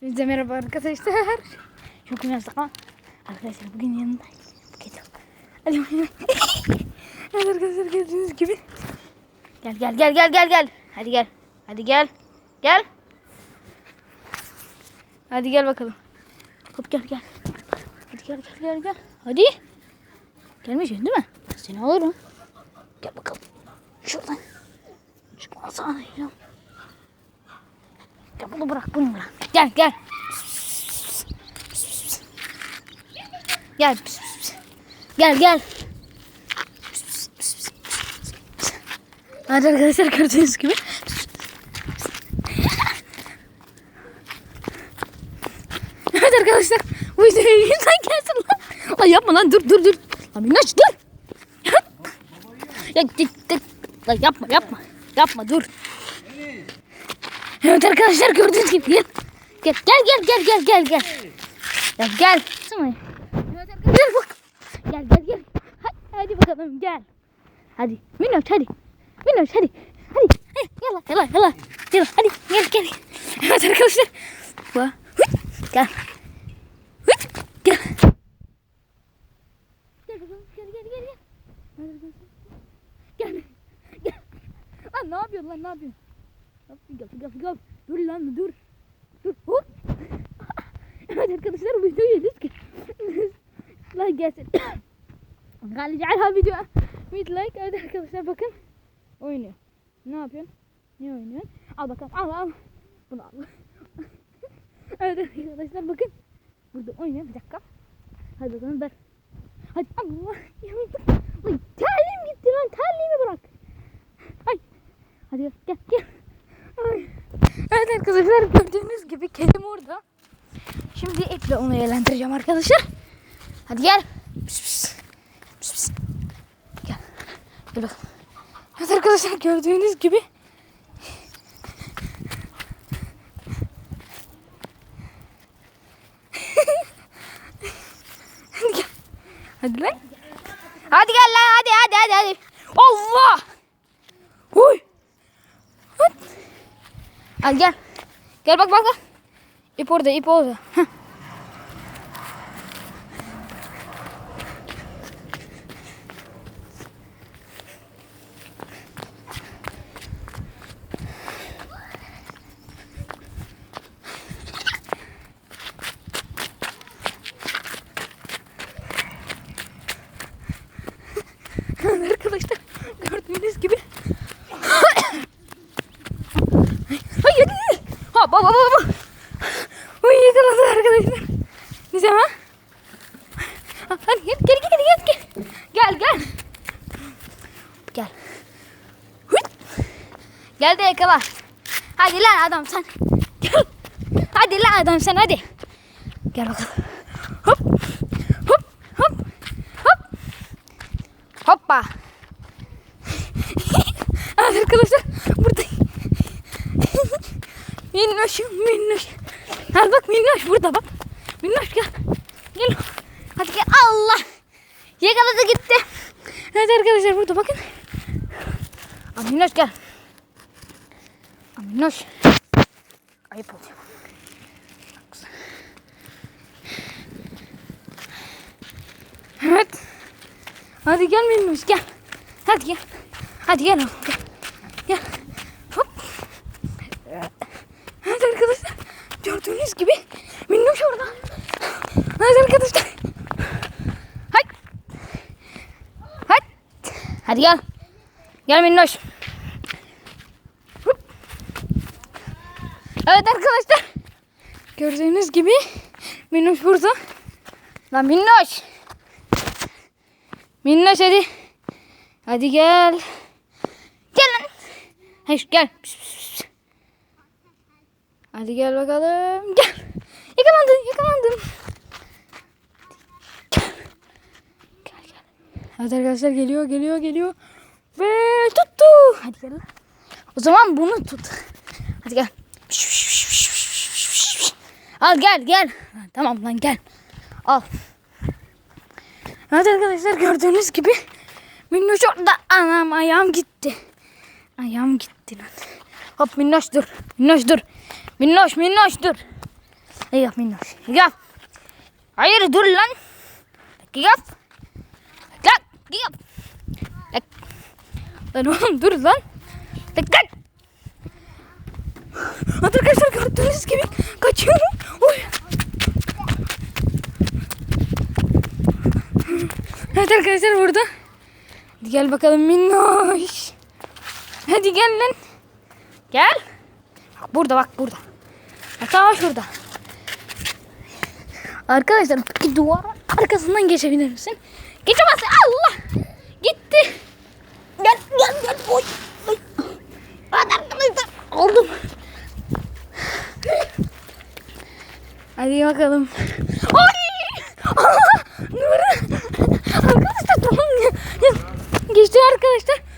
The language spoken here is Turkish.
Hepinize merhaba arkadaşlar. Çok güzel zaman. Arkadaşlar bugün yanındayım. Buket. Hadi evet arkadaşlar gördüğünüz gibi. Gel gel gel gel gel gel. Hadi gel. Hadi gel. Gel. Hadi gel bakalım. Hop gel gel. Hadi gel gel gel gel. Hadi. Gelmeyeceksin değil mi? Seni alırım. Gel bakalım. Şuradan. Şu masaya. Gel bunu bırak bunu bırak. Gel gel. Gel. Gel gel. Hadi arkadaşlar gördüğünüz gibi. Evet arkadaşlar. Bu videoyu yüzden gelsin lan. Lan yapma lan dur dur dur. Lan Minnoş dur. Ya, ya, ya, yapma yapma. Yapma dur. Evet arkadaşlar gördüğünüz gibi gel. Gel gel gel gel gel gel gel. Gel gel. Arkadaşlar bak. Gel gel gel. Hadi, hadi bakalım gel. Hadi Minnoş hadi. Minnoş hadi. Hadi. Hadi yalla yalla yalla. Yalla hadi gel gel. Evet arkadaşlar. Bak. Gel. Gel. Gel bakalım gel gel gel gel. Gel. Gel. Lan ne yapıyorsun lan ne yapıyorsun? Gel gel gel. Dur lan dur. Dur hop. evet arkadaşlar bu videoyu like. like gelsin. Galeceğim video. Bir like. Evet arkadaşlar bakın. Oynuyor. Ne yapıyorsun? Ne oynuyorsun? Al bakalım al al. Bunu al. evet arkadaşlar bakın. Burada oynuyor bir dakika. Hadi bakalım ver. Hadi Allah. Şimdi iple onu eğlendireceğim arkadaşlar. Hadi gel. Pis, pis. Pis, pis. Gel. Gel bakalım. Evet arkadaşlar gördüğünüz gibi. hadi gel. Hadi lan. Hadi gel lan hadi hadi hadi hadi. Allah. Huy. Hadi. Al gel. Gel bak bak bak. İp orada ip orada. Heh. Arkadaşlar gördüğünüz gibi. Ha baba baba. Yakaladı arkadaşlar. Ne zaman? Hadi gel gel gel gel gel. Gel gel. Gel. Gel de yakala. Hadi lan adam sen. Gel. Hadi lan adam sen hadi. Gel bakalım. Hop. Hop. Hop. Hop. Hoppa. evet arkadaşlar burada. minnoşum minnoş. Al bak minnoş burada bak. Minnoş gel. Gel. Hadi gel. Allah. Yakaladı gitti. Evet arkadaşlar burada bakın. Minnoş gel. Minnoş. Ayıp oluyor. Evet. Hadi gel minnoş gel. Hadi gel. Hadi gel oğlum gel. Gel. Hop. Evet arkadaşlar. Gördüğünüz gibi minnoş orada. Evet arkadaşlar. Hay. Hay. Hadi gel. Gel minnoş. Evet arkadaşlar. Gördüğünüz gibi minnoş burada. Lan minnoş. Minnoş hadi. Hadi gel. Gel lan. Hayır gel. Pis, pis, pis. Hadi gel bakalım. Gel. Yakalandın yakalandın. Gel. Gel gel. Evet arkadaşlar geliyor geliyor geliyor. Ve tuttu. Hadi gel. O zaman bunu tut. Hadi gel. Al gel gel. Tamam lan gel. Al. Evet arkadaşlar gördüğünüz gibi Minnoş orada anam ayağım gitti. Ayağım gitti lan. Hop Minnoş dur. Minnoş dur. Minnoş Minnoş dur. Yap minnoş. Yap. Hayır dur lan. Yap. Lan yap. Lan. Lan oğlum dur lan. Lan lan. Arkadaşlar gördüğünüz gibi kaçıyorum. Oy. Evet arkadaşlar burada. Hadi gel bakalım minnoş. Hadi gel lan. Gel. Bak burada bak burada. Hatta şurada. Arkadaşlar bir duvar var. arkasından geçebilir misin? Geçemezsin. Allah. Gitti. Gel gel gel. Oy. Oy. Arkadaşlar. Aldım. Hadi bakalım. Oy. Allah. Arkadaşlar tamam. Geçti arkadaşlar.